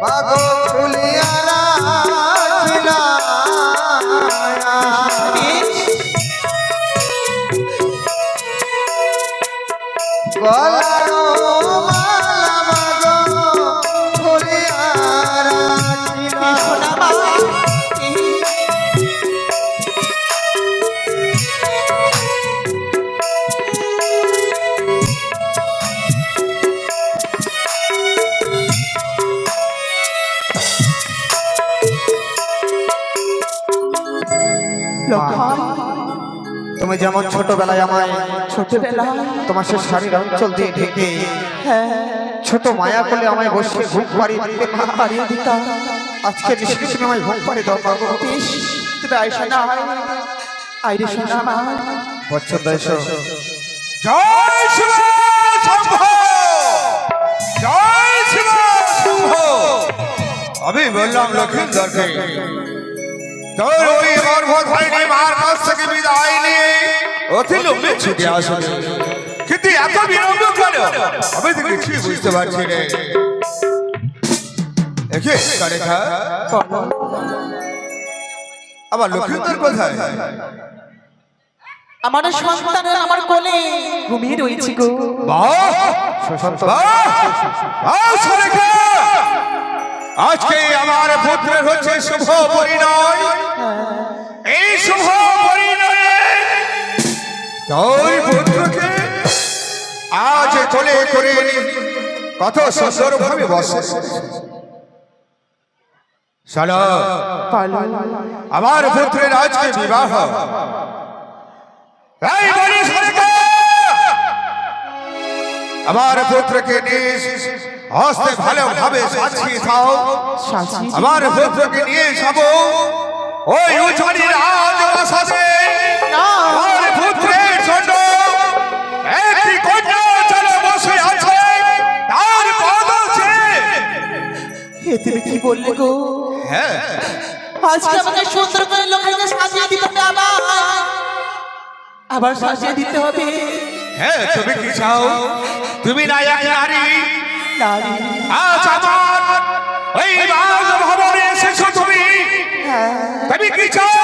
মাগো ফুলিয়ারা গলার তুমি যেমন ছোটবেলায় আমায় ছোটবেলায় তোমার সে শাড়ির অঞ্চল দিয়ে ঢেকে হ্যাঁ। ছোট মায়া করলে আমায় বসে ঘুম পাড়িয়ে দিতে মা। দিতাম আজকে তুমি আমায় ঘুম পাড়িয়ে দাও বেশ। তবে আয়সা না। আইরে শোনা আমার বচ্চন এসো। জয় শিব শম্ভ। জয় শিব শম্ভ। আমি বললাম লক্ষিন্দরকে তোর ওই গর্ভধারিণী মার কাছ থেকে বিদায় নিয়ে অতি লম্বে ছুটে আসবে কিন্তু এত বিলম্ব কেন? আমি তো কিছুই বুঝতে পারছি রে দেখে রেখা আমার লক্ষিন্দর কোথায়। আমার সন্তানের আমার কোলে ঘুমিয়ে রয়েছে গো! আজকে আমার পুত্রের হচ্ছে শুভ পরিণয়। এই শুভ পরিণয়ে তোর পুত্রকে আজ কোলে করে নি- কত সুন্দর ভাবে বসে আমার পুত্রের আজকে বিবাহ! আমার পুত্রকে নিজ হস্তে ভালোভাবে সাজিয়ে সাজিয়ে আমার পুত্রকে নিয়ে যাব। ওই উচারি রাজপ্রাসাদে না। আমার পুত্রের জন্য একটি কন্যা চলে বসে আছে তার পদছে এ তুমি কি বললে গো? হ্যাঁ। আজকে আমাকে সুন্দর করে লোকাইতে সাজিয়ে দিতে হবে আবার। আবার সাজিয়ে দিতে হবে। হ্যাঁ তুমি কি চাও? তুমি না এক নারী। নারী। আজ আমার ওই রাজ কি চাও